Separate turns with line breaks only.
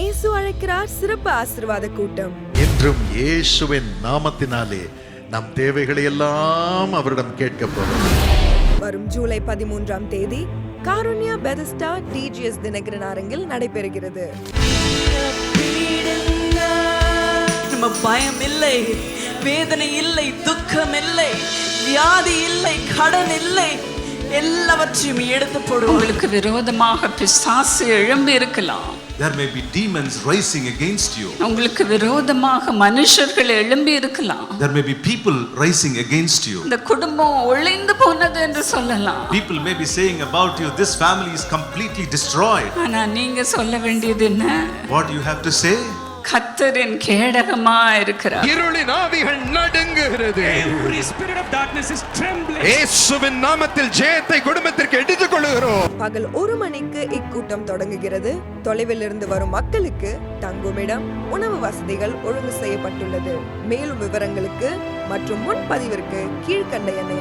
இயேசு அழைக்கிறார் சிறப்பு ஆசீர்வாத கூட்டம்.
இன்றும் இயேசுவின் நாமத்தினாலே நம் தேவைகளை எல்லாம் அவரிடம் கேட்க போகிறோம்.
வரும் ஜூலை பதிமூன்றாம் தேதி காருண்யா பெதஸ்டா டிஜிஎஸ் தினகரன் அரங்கில் நடைபெறுகிறது.
நம்ம பயம் இல்லை வேதனை இல்லை துக்கம் இல்லை வியாதி இல்லை கடன் இல்லை. எல்லாவற்றையும் எடுத்து போடுவோம்
உங்களுக்கு விரோதமாக பிசாசு எழும்பி இருக்கலாம்
There may be demons rising against you.
உங்களுக்கு விரோதமாக மனுஷர்கள் எழும்பி இருக்கலாம்
There may be people rising against you.
இந்த குடும்பம் ஒளிந்து போனது என்று சொல்லலாம்
People may be saying about you, this family is completely destroyed.
ஆனா நீங்க சொல்ல வேண்டியது என்ன
What do you have to say?
கத்தரின் கேடகமா இருக்கிறார்
இருளின் ஆவிகள் நடுங்குகிறது
Every spirit of darkness is trembling.
இயேசுவின் நாமத்தில் ஜெயத்தை குடும்பத்திற்கு எடுத்துக் கொள்ளுகிறோம்
பகல் ஒரு மணிக்கு இக்கூட்டம் தொடங்குகிறது. தொலைவில் இருந்து வரும் மக்களுக்கு தங்குமிடம் உணவு வசதிகள் ஒழுங்கு செய்யப்பட்டுள்ளது. மேலும் விவரங்களுக்கு மற்றும் முன்பதிவிற்கு கீழ்க்கண்ட எண்ணை